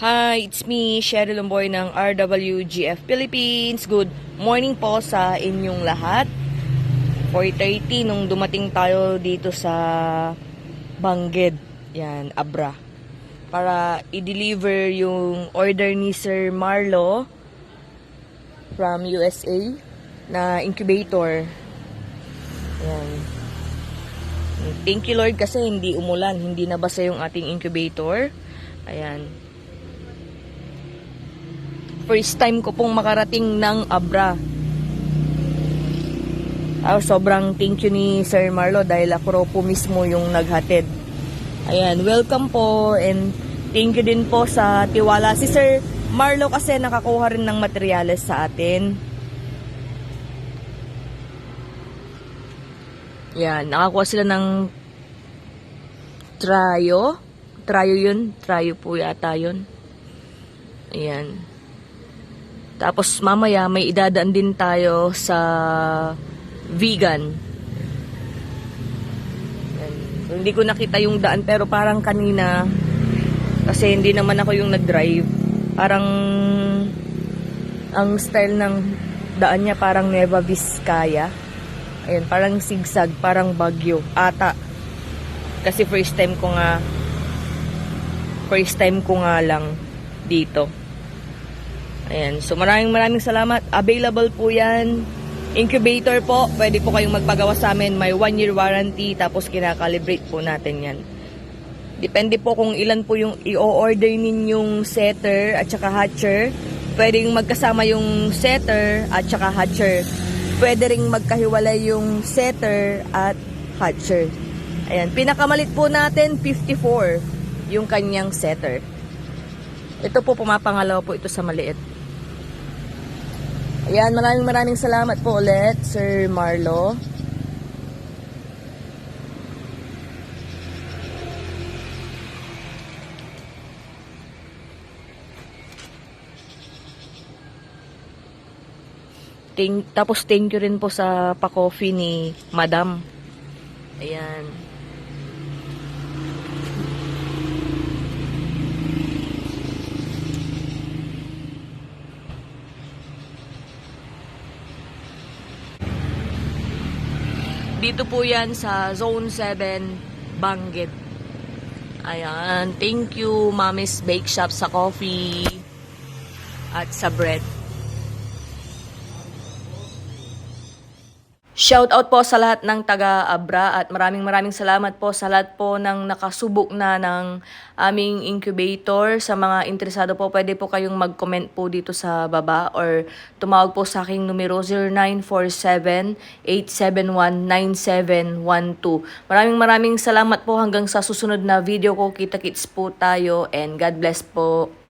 Hi, it's me, Sherry Lumboy ng RWGF Philippines. Good morning po sa inyong lahat. 4.30 nung dumating tayo dito sa Bangged, yan, Abra. Para i-deliver yung order ni Sir Marlo from USA na incubator. Yan. Thank you Lord kasi hindi umulan, hindi nabasa yung ating incubator. Ayan. First time ko pong makarating ng Abra. Ah, sobrang thank you ni Sir Marlo dahil ako po mismo yung naghatid. Ayan, welcome po and thank you din po sa tiwala. Si Sir Marlo kasi nakakuha rin ng materyales sa atin. Yan, nakakuha sila ng trayo. Trayo yun. Trayo po yata yun. Ayan. Tapos mamaya may idadaan din tayo sa vegan. Ayan. Hindi ko nakita yung daan pero parang kanina kasi hindi naman ako yung nag-drive. Parang ang style ng daan niya parang Nueva Vizcaya. Ayun, parang zigzag, parang bagyo. Ata. Kasi first time ko nga first time ko nga lang dito. Ayan. So maraming maraming salamat. Available po yan. Incubator po. Pwede po kayong magpagawa sa amin. May one year warranty. Tapos kinakalibrate po natin yan. Depende po kung ilan po yung i-order ninyong setter at saka hatcher. Pwedeng magkasama yung setter at saka hatcher. Pwede ring magkahiwalay yung setter at hatcher. Ayan. Pinakamalit po natin, 54 yung kanyang setter. Ito po, pumapangalaw po ito sa maliit. Ayan, maraming maraming salamat po ulit, Sir Marlo. Thank, tapos thank you rin po sa pa-coffee ni Madam. Ayan. Dito po yan sa Zone 7, Banggit. Ayan. Thank you, Mami's Bake Shop sa coffee at sa bread. Shout out po sa lahat ng taga Abra at maraming maraming salamat po sa lahat po ng nakasubok na ng aming incubator. Sa mga interesado po, pwede po kayong mag-comment po dito sa baba or tumawag po sa aking numero 0947-871-9712. Maraming maraming salamat po hanggang sa susunod na video ko. Kita-kits po tayo and God bless po.